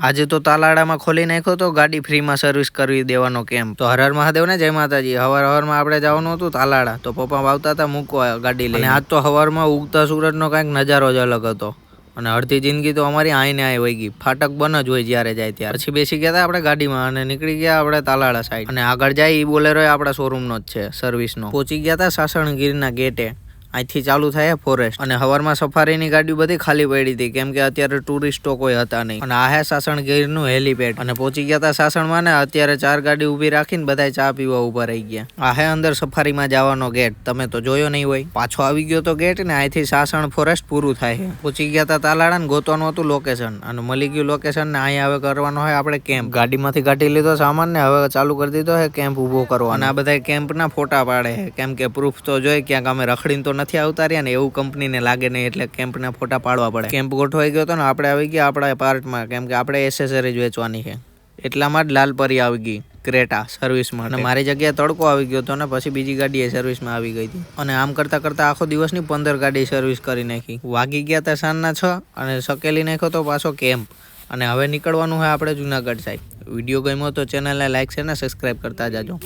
આજે તો તાલાડામાં ખોલી નાખ્યો તો ગાડી ફ્રીમાં સર્વિસ કરવી દેવાનો કેમ? તો હર હર મહાદેવ ને જય માતાજી. હવાર હવારમાં આપણે જવાનું હતું તાલાડા તો પપ્પા આવતા હતા મૂકવા ગાડી લઈને. આજ તો હવારમાં ઉગતા સૂરજનો કાંઈક નજારો જ અલગ હતો. અને અડધી જિંદગી તો અમારી આઈને આઈ વહી ગઈ. ફાટક બન જ હોય જ્યારે જાય ત્યારે. પછી બેસી ગયા હતા આપણે ગાડીમાં અને નીકળી ગયા આપણે તાલાડા સાઈડ અને આગળ જાય એ બોલેરો આપણા શોરૂમનો જ છે સર્વિસનો પહોંચી ગયા હતા સાસણગીરના ગેટે અહીંથી ચાલુ થાય ફોરેસ્ટ અને હવારમાં સફારીની ગાડી બધી ખાલી પડી હતી, કેમ કે અત્યારે ટુરિસ્ટો કોઈ હતા નહીં. અને આ હે સાસણગીરનું હેલીપેડ અને પહોંચી ગયા હતા સાસણમાં ને અત્યારે ચાર ગાડી ઊભી રાખીને બધા ચા પીવા ઊભા રહી ગયા. આ હે અંદર સફારીમાં જવાનો ગેટ તમે તો જોયો નહીં હોય. પાછો આવી ગયો તો ગેટ ને અહીંથી સાસણ ફોરેસ્ટ પૂરું થાય. પહોંચી ગયા હતા તાલાડા ને ગોતવાનું હતું લોકેશન અને મળી ગયું લોકેશન ને અહીંયા હવે કરવાનો હોય આપણે કેમ્પ ગાડીમાંથી કાઢી લીધો સામાન ને હવે ચાલુ કરી દીધો છે કેમ્પ ઊભો કરવો અને આ બધા કેમ્પના ફોટા પાડે કેમ કે પ્રૂફ તો જોઈ ક્યાંક અમે રખડીને તો નથી આવતા રહ્યા ને એવું કંપનીને લાગે નહીં એટલે કેમ્પના ફોટા પાડવા પડે. કેમ્પ ગોઠવાઈ ગયો હતો ને આપણે આવી ગયા આપણા પાર્ટમાં કેમ કે આપણે એસેસરીજ વેચવાની છે. એટલામાં જ લાલ પરી આવી ગઈ ક્રેટા સર્વિસમાં અને મારી જગ્યાએ તડકો આવી ગયો હતો ને પછી બીજી ગાડી એ સર્વિસમાં આવી ગઈ હતી. અને આમ કરતા કરતા આખો દિવસની પંદર ગાડી સર્વિસ કરી નાખી. વાગી ગયા હતા સાંજના છ અને સકેલી નાખ્યો તો પાછો કેમ્પ અને હવે નીકળવાનું હોય આપણે જુનાગઢ સાહેબ વીડિયો ગમ્યો તો ચેનલને લાઈક છે ને સબસ્ક્રાઈબ કરતા જાજો.